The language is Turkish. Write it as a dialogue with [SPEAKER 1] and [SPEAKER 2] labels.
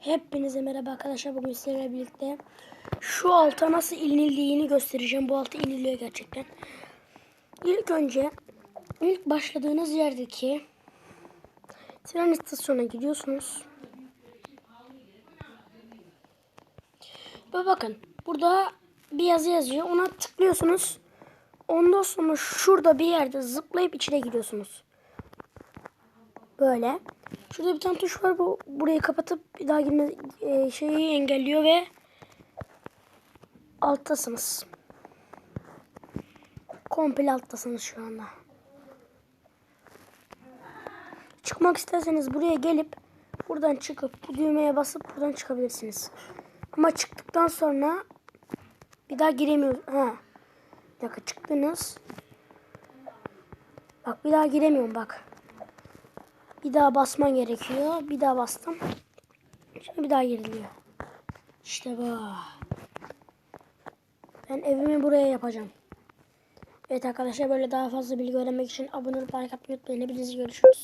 [SPEAKER 1] Hepinize merhaba arkadaşlar. Bugün sizlerle birlikte şu alta nasıl inildiğini göstereceğim. Bu alta iniliyor gerçekten. İlk önce ilk başladığınız yerdeki tren istasyonuna gidiyorsunuz. Ve bakın burada bir yazı yazıyor. Ona tıklıyorsunuz. Ondan sonra şurada bir yerde zıplayıp içine giriyorsunuz. Böyle. Şurada bir tane tuş var. Bu burayı kapatıp bir daha girme e, şeyi engelliyor ve alttasınız. Komple alttasınız şu anda. Çıkmak isterseniz buraya gelip buradan çıkıp bu düğmeye basıp buradan çıkabilirsiniz. Ama çıktıktan sonra bir daha giremiyoruz. Ha. Bir dakika çıktınız. Bak bir daha giremiyorum bak. Bir daha basman gerekiyor. Bir daha bastım. Şimdi bir daha giriliyor. İşte bu. Ben evimi buraya yapacağım. Evet arkadaşlar böyle daha fazla bilgi öğrenmek için abone olup like atmayı unutmayın. Hepinizi görüşürüz.